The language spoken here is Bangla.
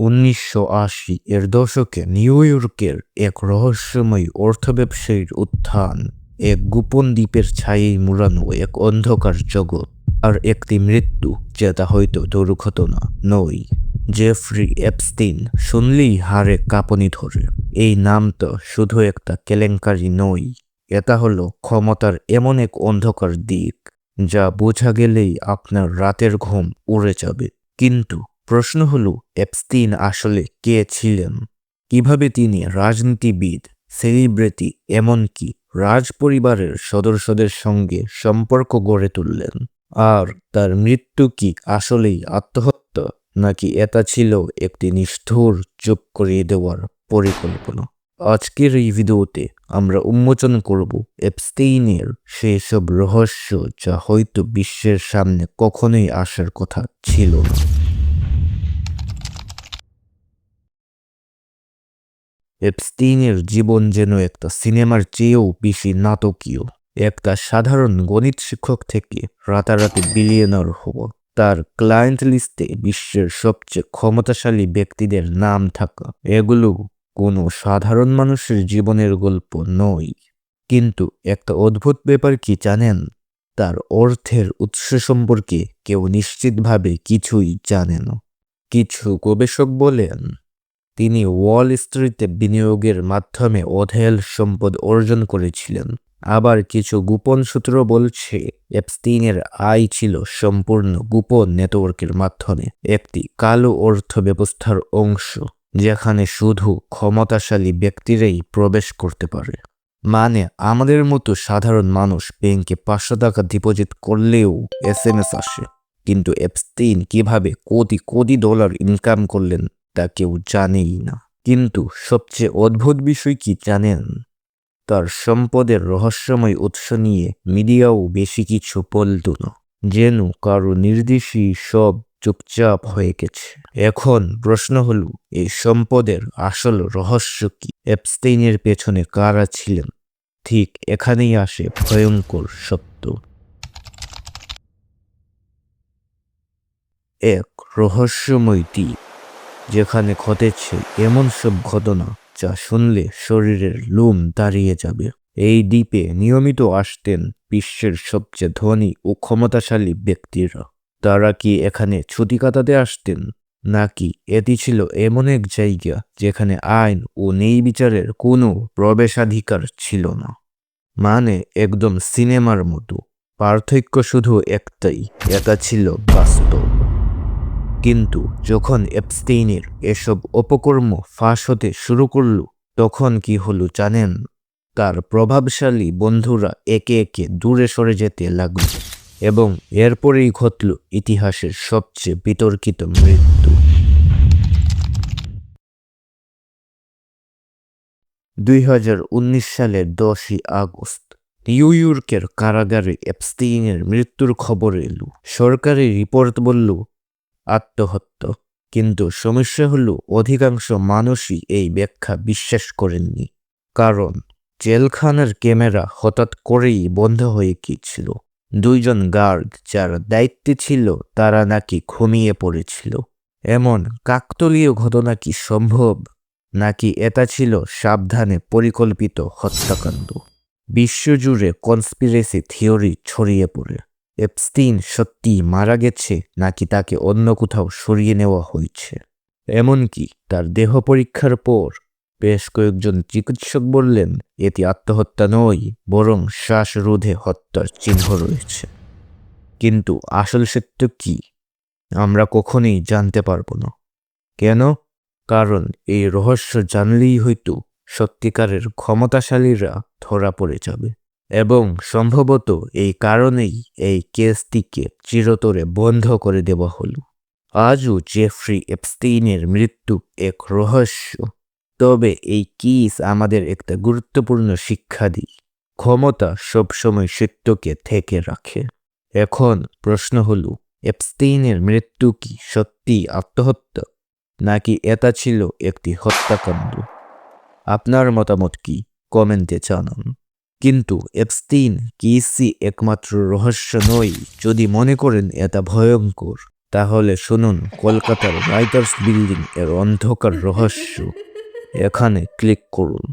উনিশশো আশি এর দশকে নিউ ইয়র্কের এক রহস্যময় অর্থ ব্যবসায়ীর উত্থান এক গোপন দ্বীপের ছায়েই মুড়ানো এক অন্ধকার জগৎ আর একটি মৃত্যু যেটা হয়তো দুর্ঘটনা নয়। জেফ্রি এপস্টিন শুনলেই হারে কাঁপনি ধরে। এই নামটা শুধু একটা কেলেঙ্কারি নয়, এটা হলো ক্ষমতার এমন এক অন্ধকার দিক যা বোঝা গেলেই আপনার রাতের ঘুম উড়ে যাবে। কিন্তু প্রশ্ন হলো এপস্টিন আসলে কে ছিলেন? কীভাবে তিনি রাজনীতিবিদ, সেলিব্রিটি, এমনকি রাজ পরিবারের সদস্যদের সঙ্গে সম্পর্ক গড়ে তুললেন? আর তার মৃত্যু কি আসলেই আত্মহত্যা, নাকি এটা ছিল একটি নিষ্ঠুর চুপ করিয়ে দেওয়ার পরিকল্পনা? আজকের এই ভিডিওতে আমরা উন্মোচন করব এপস্টেইনের সেই সব রহস্য যা হয়তো বিশ্বের সামনে কখনোই আসার কথা ছিল না। এপস্টিনের জীবন যেন একটা সিনেমার চেয়েও বেশি নাটকীয়। একটা সাধারণ গণিত শিক্ষক থেকে রাতারাতি বিলিয়নার হব। তার ক্লায়েন্ট লিস্টে বিশ্বের সবচেয়ে ক্ষমতাশালী ব্যক্তিদের নাম থাকা। এগুলো কোনো সাধারণ মানুষের জীবনের গল্প নয়। কিন্তু একটা অদ্ভুত ব্যাপার কি জানেন? তার অর্থের উৎস সম্পর্কে কেউ নিশ্চিতভাবে কিছুই জানে না। কিছু গবেষক বলেন তিনি ওয়াল স্ট্রিটে বিনিয়োগের মাধ্যমে অধেল সম্পদ অর্জন করেছিলেন। আবার কিছু গোপন সূত্র বলছে এপস্টিনের আয় ছিল সম্পূর্ণ গোপন নেটওয়ার্কের মাধ্যমে, একটি কালো অর্থ ব্যবস্থার অংশ, যেখানে শুধু ক্ষমতাশালী ব্যক্তিরাই প্রবেশ করতে পারে। মানে আমাদের মতো সাধারণ মানুষ ব্যাংকে পাঁচশো টাকা ডিপোজিট করলেও এস এম এস আসে। কিন্তু এপস্টিন কীভাবে কোটি কোটি ডলার ইনকাম করলেন তা কেউ জানেই না। কিন্তু সবচেয়ে অদ্ভুত বিষয় কি জানেন? তার সম্পদের রহস্যময় উৎস নিয়ে মিডিয়াও বেশি কিছু বলত না, যেন কারও নির্দেশই সব চুপচাপ হয়ে গেছে। এখন প্রশ্ন হলো, এই সম্পদের আসল রহস্য কি? এপস্টেইনের পেছনে কারা ছিলেন? ঠিক এখানেই আসে ভয়ঙ্কর সত্য। এক রহস্যময় দ্বীপ। যেখানে ঘটেছে এমন সব ঘটনা যা শুনলে শরীরের লোম দাঁড়িয়ে যাবে। এই দ্বীপে নিয়মিত আসতেন বিশ্বের সবচেয়ে ধনী ও ক্ষমতাশালী ব্যক্তিরা। তারা কি এখানে ছুটি কাটাতে আসতেন? নাকি এটি ছিল এমন এক জায়গা যেখানে আইন ও নেই বিচারের কোনো প্রবেশাধিকার ছিল না? মানে একদম সিনেমার মতো। পার্থক্য শুধু একটাই, এটা ছিল বাস্তব। কিন্তু যখন এপস্টেইনের এসব অপকর্ম ফাঁস হতে শুরু করল, তখন কি হলো জানেন? তার প্রভাবশালী বন্ধুরা একে একে দূরে সরে যেতে লাগল এবং এরপরেই ঘটল ইতিহাসের সবচেয়ে বিতর্কিত মৃত্যু। দুই হাজার উনিশ সালের দশই আগস্ট, নিউ ইয়র্কের কারাগারে এপস্টেইনের মৃত্যুর খবর এলো। সরকারি রিপোর্ট বলল আত্মহত্যা। কিন্তু সমস্যা হলো অধিকাংশ মানুষই এই ব্যাখ্যা বিশ্বাস করেননি। কারণ জেলখানার ক্যামেরা হঠাৎ করেই বন্ধ হয়ে গিয়েছিল। দুইজন গার্ড যার দায়িত্বে ছিল তারা নাকি ঘুমিয়ে পড়েছিল। এমন কাকতলীয় ঘটনা কি সম্ভব? নাকি এটা ছিল সাবধানে পরিকল্পিত হত্যাকাণ্ড? বিশ্বজুড়ে কনস্পিরেসি থিওরি ছড়িয়ে পড়ে। এপস্টিন সত্যি মারা গেছে নাকি তাকে অন্য কোথাও সরিয়ে নেওয়া হয়েছে? এমনকি তার দেহ পরীক্ষার পর বেশ কয়েকজন চিকিৎসক বললেন, এটি আত্মহত্যা নয়, বরং শ্বাসরোধে হত্যার চিহ্ন রয়েছে। কিন্তু আসল সত্য কি? আমরা কখনোই জানতে পারব না। কেন? কারণ এই রহস্য জানলেই হয়তো সত্যিকারের ক্ষমতাশালীরা ধরা পড়ে যাবে। এবং সম্ভবত এই কারণেই এই কেসটিকে চিরতরে বন্ধ করে দেওয়া হলো। আজও জেফ্রি এপস্টেইনের মৃত্যু এক রহস্য। তবে এই কিস আমাদের একটা গুরুত্বপূর্ণ শিক্ষা দিই। ক্ষমতা সবসময় সত্যকে থেকে রাখে। এখন প্রশ্ন হল এপস্টেইনের মৃত্যু কি সত্যি আত্মহত্যা, নাকি এটা ছিল একটি হত্যাকাণ্ড? আপনার মতামত কি? কমেন্টে জানান। কিন্তু এপস্তিন কিসি একমাত্র রহস্য নয় যদি মনে করেন এটা ভয়ঙ্কর, তাহলে শুনুন, কলকাতার রাইটার্স বিল্ডিং এর অন্ধকার রহস্য। এখানে ক্লিক করুন।